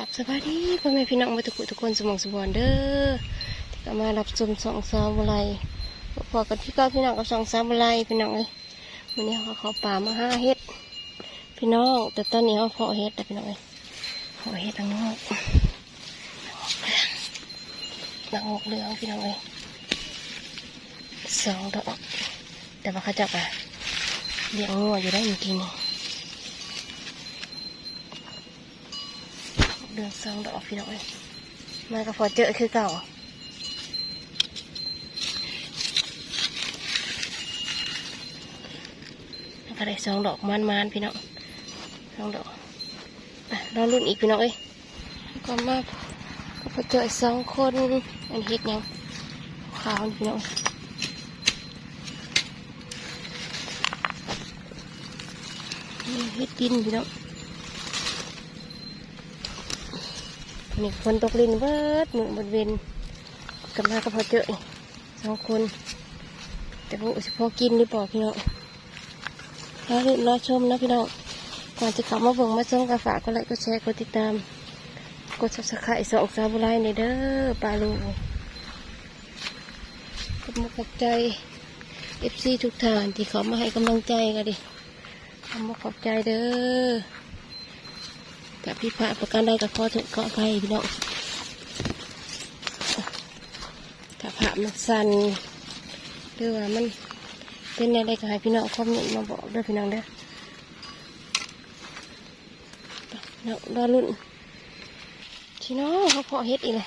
กับสวัสดีพ่อแม่พี่น้องมาทุกคนทุกคนสมองสมบูรณ์เด้อที่ก็มารับชมสองสาวอะไรพอกันที่ก้าพี่น้องกับสองสาวอะไรพี่น้องเลยวันนี้เขาเขาป่ามาห้าเฮ็ด พี่น้องแต่ตอนนี้เขาเพาะเฮ็ดแต่พี่น้องเลยเพาะเฮ็ดทางนอกนางอกเหลืองพี่น้องเลยสองดอกแต่ว่าเขาจับอะเลี้ยงงัวอยู่ได้จริงๆนี่ เดือนสองดอกพี่น้องเอ้ยมาก็พอเจอคือเก่าก็ได้สองดอกมันมันพี่น้องสองดอกอะรอรุ่นอีกพี่น้องเอ้ยก็มาก็พอเจออีกสองคนอันฮ็ดหยังขาวพี่น้องฮ็ดดินพี่น้อง นี่ฝนตกลินเบิดหนึ่งบนเวนกลับมาก็พอเจอสองคน แต่พวกสิพอกินหรือเปล่าพี่น้องรอรุ่นรอชมนะพี่น้องก่อนจะเข้ามาเบิ่งมาชมก็ฝากกดไลค์กดแชร์กดติดตาม กดซับสไครต์สองสาวบุไรในเด้อปลาลูกขอบคุณขอบใจเอฟซีทุกท่านที่เขามาให้กำลังใจกันดิขอบคุณขอบใจเด้อ กับพี่พระประกันได้กับข้อถึงข้อภัยพี่น้องถ้าพระมันสั่นหรือว่ามันเป็นอะไรก็ให้พี่น้องคอมเมนต์มาบอกด้วยพี่น้องเด้อน้องรอรุ่นพี่น้องเขาเพาะเฮ็ดอีกเลย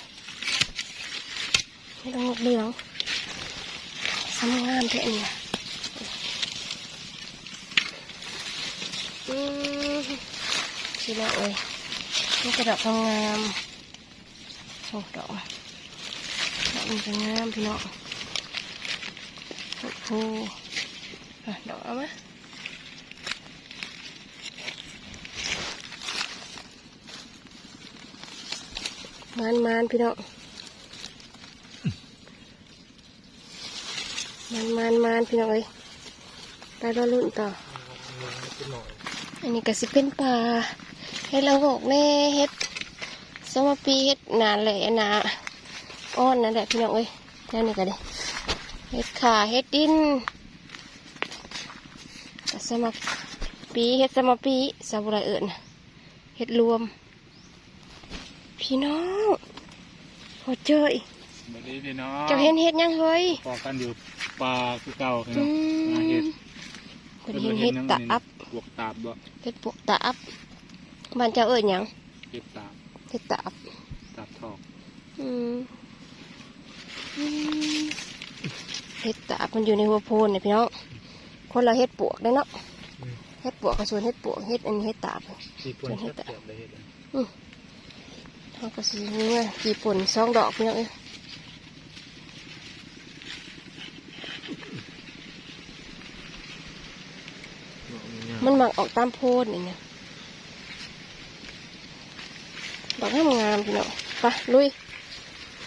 เฮ็ดองกเหลืองสำงามแท้นี่นะอืม พี่น้องเอ้ยนี่กระดอกงามโอ้ดอกดอกมันจะงามพี่น้องโอ้โหดอกเอามามันมันพี่น้องมันมันมันพี่น้องเอ้ยไปรอรุ่นต่อ อันนี้ก็สิเป็นปลา เฮ็ดละโงกแน่เฮ็ดสมปีเฮ็ดหนาแหล่หนาอ้อนนั่นแหละพี่น้องเอ้ยนั่นนี่ก็เด้เฮ็ดขาเฮ็ดดินก็สมปีเฮ็ดสมปีสาบุไรเอิญเฮ็ดรวม พี่น้องพอเจออีกสวัสดีพี่น้องเจ้าเห็นเฮ็ดยังเฮ้ยพอกันอยู่ปลาคือเก่าพี่อืน้องมาเห็ดมคนเห็นเฮ็ดตาอัพบวกตาบบ่เฮ็ดปวกตาอัพ บ้านเจ้าเอิญหยังเห็ดตาบเฮ็ดตาอัพตาบทอกอืมอืมเห็ดตาบมันอยู่ในหัวโพนเนี่ยพี่น้องคนละเห็ดปวกได้เนาะเห็ดปวกกับส่วนเห็ดปวกเห็ดอันนี้เห็ดตาบที่ปนเห็ดเสียบเลยเห็ดเขาก็สีนี้ว่ากี่ปุ่นสองดอกพี่น้องเอ้ยมันหมักออกตามโพนอย่างเงี้ย ดอกให้มันงามพี่น้องไปลุย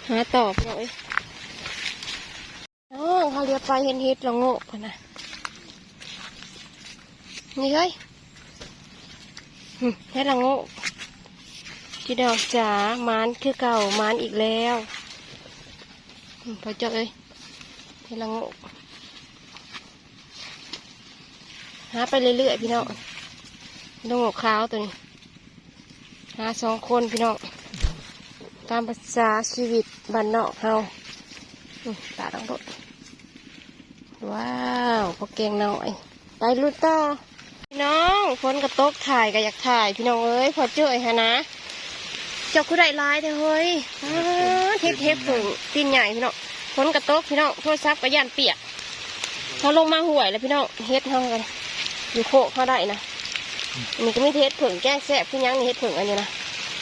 หาต่อพี่น้องเอ้ยน้องเขาเรียกไปเห็นเห็ดละโงกกันนะนี่เฮ้ยเห็ดละโงกพี่ดอกจ๋ามานคือเก่ามานอีกแล้วพอเจอเอ้ยเห็ดละโงกหาไปเรื่อยๆพี่น้องละโงกขาวตัวนี้ หาสองคนพี่น้องตามภาษาชีวิตบ้านนอกเฮาตาดังรถว้าวพอแกงหน่อยไปลุดต่อพี่น้องฝนกระตกถ่ายก็อยากถ่าย พี่น้องเอ้ยพอเจอไอ้ฮะนะเจ้าคือได้ลายเด้อเฮ้ยเทปเทปผึ่งตีนใหญ่พี่น้องฝนกระตกพี่น้องโทรศัพท์ก็ย่านเปียกเขาลงมาห่วยแล้วพี่น้องเฮ็ดเฮากันอยู่โคกเขาได้นะ อันนี้ก็มีเทปผึ่งแกล้งแซ่บพี่ยังนี่เฮ็ดผึ่งอันนี้นะ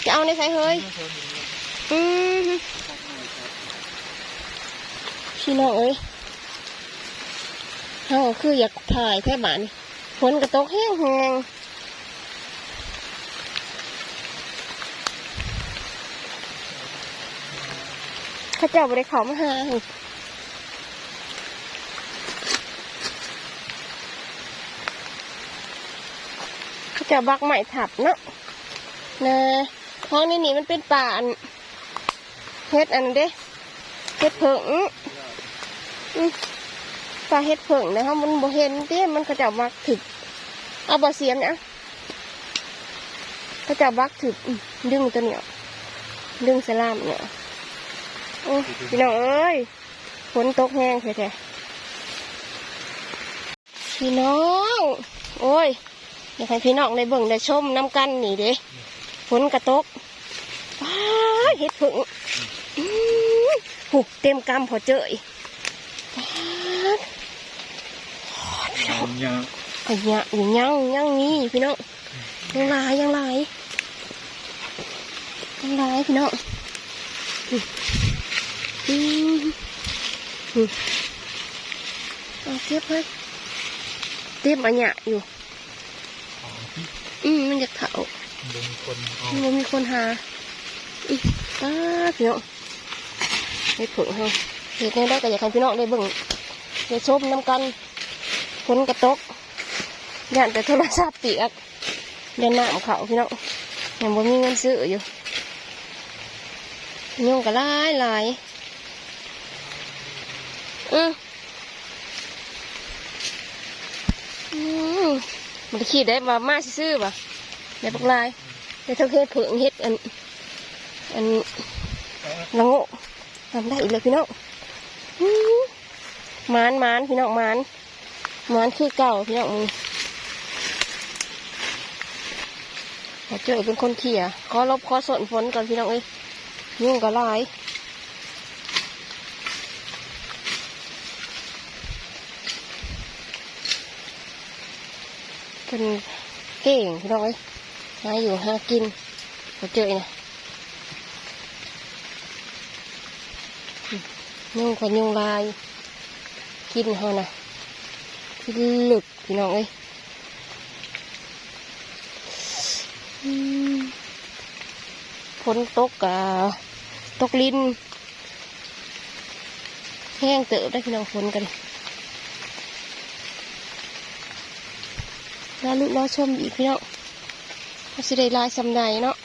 จะเอาในใส่เฮ้ยอืมพี่น้องเอ้ยเฮาคืออยากถ่ายแค่บานฝนกระตกแห้งแหงข้าเจ้าบริเขามาหาหั่นเข้าเจ้าบักใหม่ถับเนาะนะห้องนี้นี่มันเป็นป่าอันเฮ็ดอันเด้เฮ็ดเผิงอืมป่าเฮ็ดเผิงนะครับมันบ่เห็นเด้มันก็จะมักถึกเอาบ่เสียมเนี่ยก็จะบักถึกดึงตัวเหนียวดึงสลามเนี่ยโอ้พี่น้องเอ้ยฝนตกแห้งแท้ๆพี่น้อง โอ้ย อยากให้พี่น้องได้เบิ่งได้ชมน้ำกันนี่เด้ฝนกระตกว้าเห็ดผึ่งอื้อหูเต็มกำพอเจยว้ายยังอันเนี้ยอยู่ยังยังมีพี่น้องยังลายยังลายยังลายพี่น้องเอาเก็บเลยเต็มอันเนี้ยอยู่ อืมมันจะเถาดึงคนเอามันมีคนหา อีป้าพี่น้องเฮ็ดผึ่งเฮาเฮ็ดแน่ได้ก็อยากให้พี่น้องได้เบิ่งได้ชมน้ำกันฝนกระตกย่านแต่โทรศัพท์เปียกเดินน้ำเขาพี่น้องยังบ่มีเงินซื้ออยู่ยุ่งก็หลายหลายอืออืม มันคิดได้ว่ามาซื้อๆป่ะในบักลายในทั้งเฮ็ดเผืองเฮ็ดอันอันละโง่ทำได้อีกเลยพี่น้องอื้อหมานมานพี่น้องมานมานคือเก่าพี่น้องมึงขอเจอเป็นคนเขี่ยขอลบขอสนฝนก่อนพี่น้องเอ้ยยุ่งกับลาย เป็นเก่งพี่น้องเอ้ยหาอยู่หากินมาเจอนะยุ่งกับยุ่งลาย กินเฮานะกินหลึกพี่น้องเอ้ยฝนตกกะตกลินแห้งเติบได้พี่น้องฝนกัน รอลุ้นรอชมอีกพี่น้องก็สิได้ลายสำใดเนาะ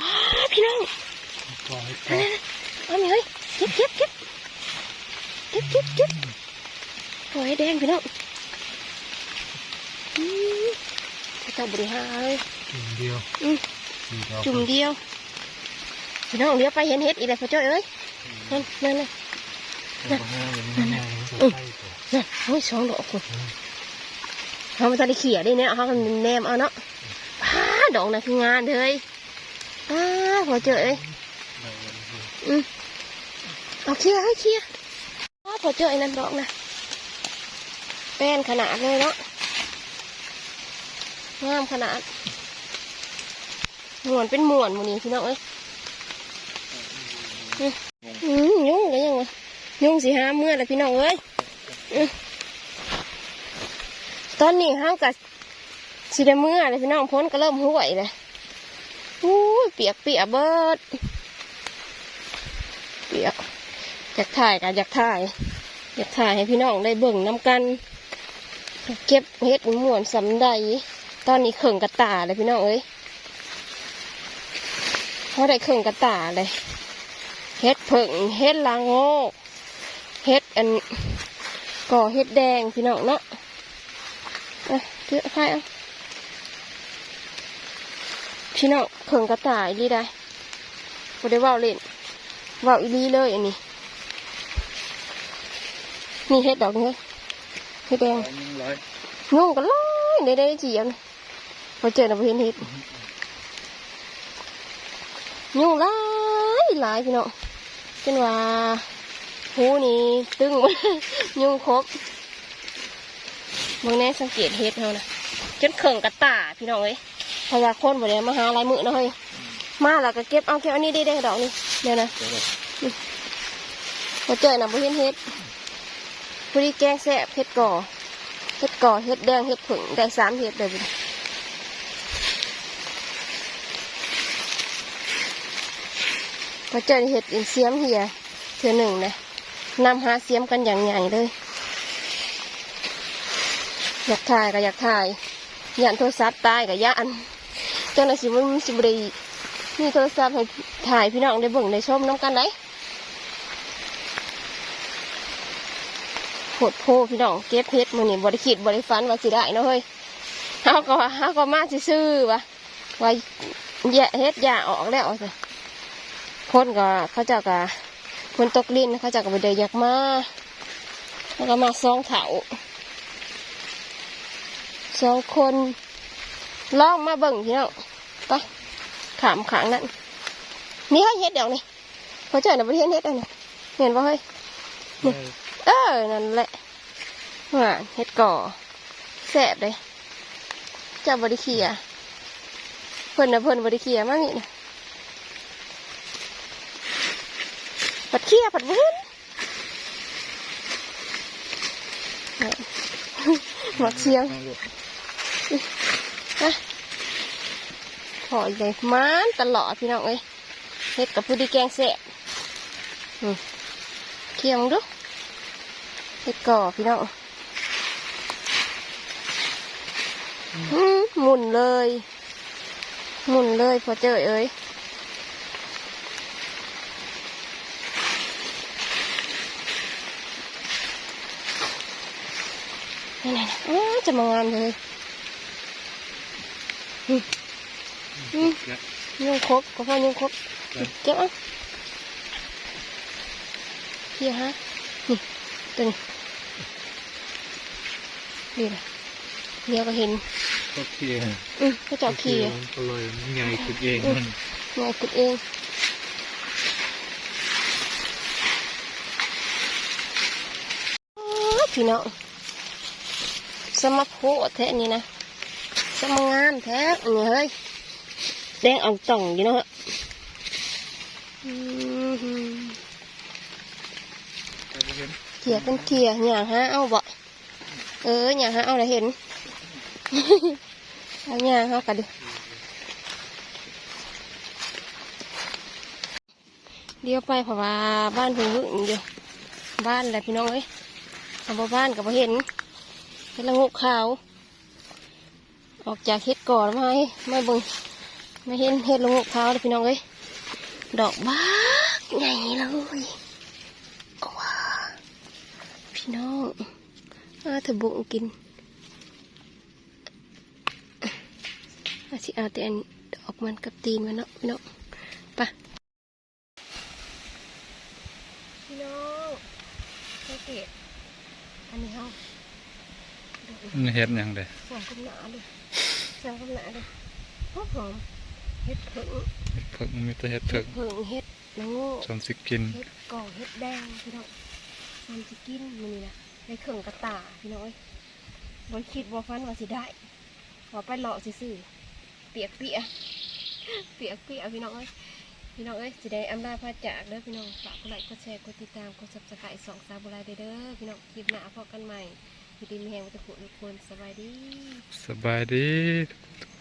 อ้าพี่น้องปล่อยไปเอาหน่อยเก็บเก็บเก็บเก็บเก็บเก็บโอ้ยแดงพี่น้องอืมเจ้าบริหารเลยจุ่มเดียวอืมสี่ดอกจุ่มเดียวพี่น้องเลี้ยวไปเห็นเห็ดอีกแล้วพ่อจ้อยเอ้ยนั่นนั่นนั่นนั่นนั่นนั่นนั่นนั่นโอ้ยสองดอกคุณเขามาตอนได้เขี่ยได้เนี่ยเขากันแนมเอาเนาะป้าดอกนะคืองานเลยป้าพ่อจ้อยเอ้ยอืมเอาเขี่ยให้เขี่ยป้าพ่อจ้อยนั่นดอกนะแป้นขนาดเลยเนาะ งามขนาดหมวนเป็นหมวนมูนี้พี่น้องเอ้ยอืมยุ่งกันยังวะยุ่งสิหาเมื่อแล้วพี่น้องเอ้ยตอนนี้ห้างกับสิได้เมื่อเลยพี่น้องพ้นก็เริ่มห่วยเลยอู้เปียกเปียกเบิดเปียกอยากถ่ายกันอยากถ่าย อยากถ่ายให้พี่น้องได้เบิ่งน้ำกัน เก็บเฮ็ดหมวนสำใด ตอนนี้เข่งกระตาเลยพี่น้องเอ้ยเขาได้เข่งกระตาเลยเฮ็ดผึ่งเฮ็ดลางโงกเฮ็ดอันก่อเฮ็ดแดงพี่น้องเนาะเอ้ยเถือใครเอาพี่น้องเขิงกระต่ายดีได้บ่ได้เว้าเล่นเว้าอีหลีเลยอันนี้นี่เฮ็ดดอกนี้เฮ็ดแดงร้อยยุ่งกันเลยได้ได้จีเอานะ พอเจอนะพอเห็นเฮ็ดยุ่งหลายหลายพี่น้องจนว่าหูนี่ตึงยุ่งครบมื่อแน่สังเกตเฮ็ดเขานะจนเข่งกระตาพี่น้องเอ้ยพราะว่าคนบ่ได้มาหาลายมือนะเฮ้ยมาแล้วก็เก็บเอาแค่อันนี้ได้ได้ดอกนี่เดี๋ยวนะพอเจอนะบ่เห็นเฮ็ดผู้ที่แกงแซ่บเฮ็ดก่อเฮ็ดก่อเฮ็ดแดงเฮ็ดผึ่งได้สามเฮ็ดเลยบุญ มาเจอเห็ดอินเสียมเหียเถือหนึ่งเลยนำหาเสียมกันอย่างใหญ่เลย อยากถ่ายก็อยากถ่ายยันโทรศัพท์ตายกับยันเจ้าหน้าที่มันสิบรีมีโทรศัพท์ให้ถ่ายพี่น้องได้เบิ่งได้ชมน้ำกันได้โหดโพพี่น้องเก็บเพชรมือนี่บริขีดบริฟันว่าสิได้เนาะเฮ้ยเฮาก็ว่าเฮาก็มาซื่อวะว่าแย่เฮ็ดยาออกแล้วสิ คนก็เขาเจ้าก็คนตกลิ้นเขาเจ้าก็บ่ได้อยากมาแล้วก็มาซองเถาสองคนลองมาเบิ่งพี่น้องไปขามขางนั่นนี่ให้เฮ็ดเดี๋ยวนี้พอเจอในประเทศเฮ็ดอันนี้เห็นป่ะเฮ้ยเออนั่นแหละว่าเฮ็ดก่อแสบเลยเจ้าบริเคียเพิ่นนะเพิ่นบริเคียมานี่นะ ผัดเคียผัดวุ้นหมักเชียงนะพออีกเลยมันตลอดพี่น้องเอ้ยเฮ็ดกับผู้ดีแกงแซ่บเคียงดูเฮ็ดก่อพี่น้องหมุนเลย หมุนเลยพอเจอเอ้ย นี่นๆๆอ้าวจะมางามเลยอืมยุ่งครบก็พอยุ่งครบเก็บเอะเฮียฮะนี่ตัวนี้ดีเลยเดี๋ยวก็เห็นก็เคียร์อืมก็จะเอาขี่มันก็เลยมันใหญ่ขึ้นเองมันงายกุดเองอ้าวพี่น้อง สมัครโพแท้นี่นะสมังามแท้อันนี้เฮ้ยแดงอ่องต่องอยู่เนาะเขียเป็นเขียอย่างฮะเอาบ่เอออย่างฮะเอาได้เห็นเอาอย่างฮะกันดิเดี๋ยวไปเพราะว่าบ้านเพิ่งหึงอยู่บ้านอะไรพี่น้องเอ้ยทำบ้านกับเห็น เห็นละงกขาว ออกจากเฮ็ดก่อนมาให้มาเบิ่งมาเห็นเฮ็ดละงกขาวเลยพี่น้องเอ้ยดอกบ้ากใหญ่เลยว้าพี่น้องอาเถอะบุงกินอาสิเอาแต่อันดอกมันกับตีนมันเนาะพี่น้องไปพี่น้องสังเกตอันนี้เฮา มันเฮ็ดหยังเด้สองกำหนาเลยสองกำหนาเลยหอมหอมเฮ็ดเผิงเฮ็ดเพิ่งมีแต่เฮ็ดเพิ่งเผิงเฮ็ดละโง่จนสิกินเฮ็ดก่อเฮ็ดแดงพี่น้องทำสิกินมื้อนี้นะได้เครื่องกระตาพี่น้องเอ้ยบ่คิดบ่ฟันว่าสิได้ว่าไปเลาะซื่อๆเปียกเปียกเปียกเปียกพี่น้องเอ้ยพี่น้องเอ้ยสิได้อำลาพาจากเด้อพี่น้องฝากกดไลค์กดแชร์กดติดตามกด Subscribe สองสาวบุไรเด้อพี่น้องคลิปหน้าพบกันใหม่ อยู่ดีมีแฮงวัตถุทุกคนสบายดี สบายดีทุก